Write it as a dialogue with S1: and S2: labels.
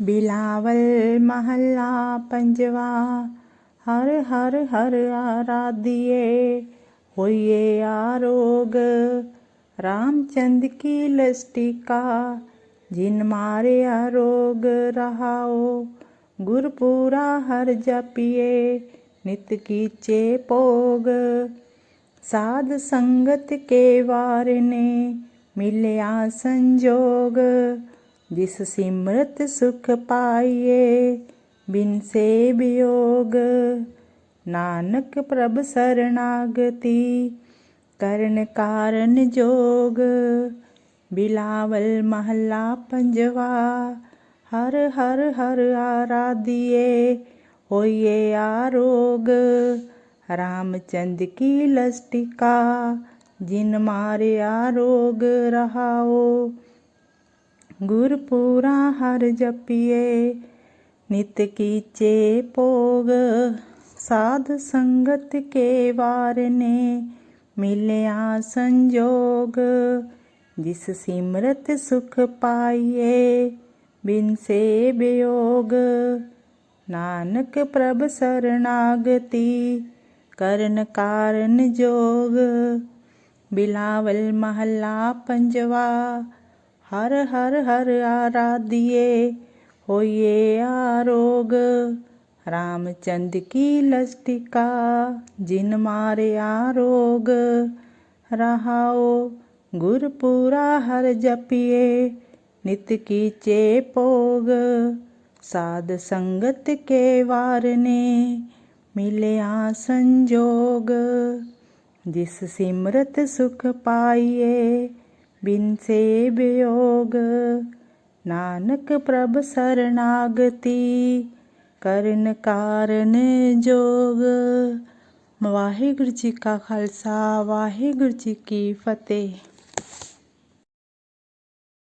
S1: ਬਿਲਾਵਲ ਮਹੱਲਾ ਪੰਜਵਾ ਹਰ ਹਰ ਹਰ ਆਰਾਧਿਏ ਹੋਈਏ ਆਰੋਗ ਰਾਮਚੰਦ ਕੀ ਲਸਟਿਕਾ ਜਿਨ ਮਾਰੇ ਆਰੋਗ ਰਹਾਓ ਗੁਰਪੂਰਾ ਹਰ ਜਪੀਏ ਨਿਤ ਕੀਚੇ ਭੋਗ ਸਾਧ ਸੰਗਤ ਕੇ ਵਾਰ ਨੇ ਮਿਲਿਆ ਸੰਜੋਗ ਜਿਸ ਸਿਮਰਤ ਸੁਖ ਪਾਈਏ ਬਿਨ ਸੇ ਬਿਯੋਗ ਨਾਨਕ ਪ੍ਰਭ ਸਰਣਾਗਤੀ ਕਰਨ ਕਾਰਨ ਜੋਗ ਬਿਲਾਵਲ ਮਹੱਲਾ ਪੰਜਵਾ ਹਰ ਹਰ ਹਰ ਆਰਾਧਿਏ ਹੋਈਏ ਆਰੋਗ ਰਾਮਚੰਦ ਕੀ ਲਸਟਿਕਾ ਜਿਨ ਮਾਰਿਆ ਰੋਗ ਰਹਾਓ ਗੁਰਪੂਰਾ ਹਰ ਜਪੀਏ, ਨਿਤ ਕੀਚੇ ਭੋਗ, ਸਾਧ ਸੰਗਤ ਕੇ ਵਾਰਨੇ ਮਿਲਿਆ ਸੰਜੋਗ, ਜਿਸ ਸਿਮਰਤ ਸੁਖ ਪਾਈਏ, ਬਿਨ ਸੇ ਬਿਯੋਗ। ਨਾਨਕ ਪ੍ਰਭ ਸਰਣਾਗਤੀ ਕਰਨ ਕਾਰਨ ਜੋਗ। ਬਿਲਾਵਲ ਮਹੱਲਾ ਪੰਜਵਾ ਹਰ ਹਰ ਹਰ ਆਰਾਧਿਏ, ਹੋਈਏ ਆਰੋਗ ਰਾਮਚੰਦ ਕੀ ਲਸਟਿਕਾ, ਜਿਨ ਮਾਰਿਆ ਰੋਗ। ਰਹਾਓ ਗੁਰਪੂਰਾ ਹਰ ਜਪੀਏ, ਨਿਤ ਕੀਚੇ ਭੋਗ। ਸਾਧ ਸੰਗਤ ਕੇ ਵਾਰਨੇ ਮਿਲਿਆ ਸੰਜੋਗ। ਜਿਸ ਸਿਮਰਤ ਸੁਖ ਪਾਈਏ ਬਿਨ ਸੇ ਬਿਯੋਗ, ਨਾਨਕ ਪ੍ਰਭ ਸਰਣਾਗਤੀ ਕਰਨ ਕਾਰਨ ਜੋਗ। ਵਾਹਿਗੁਰੂ ਜੀ ਕਾ ਖਾਲਸਾ, ਵਾਹਿਗੁਰੂ ਜੀ ਕੀ ਫਤਿਹ।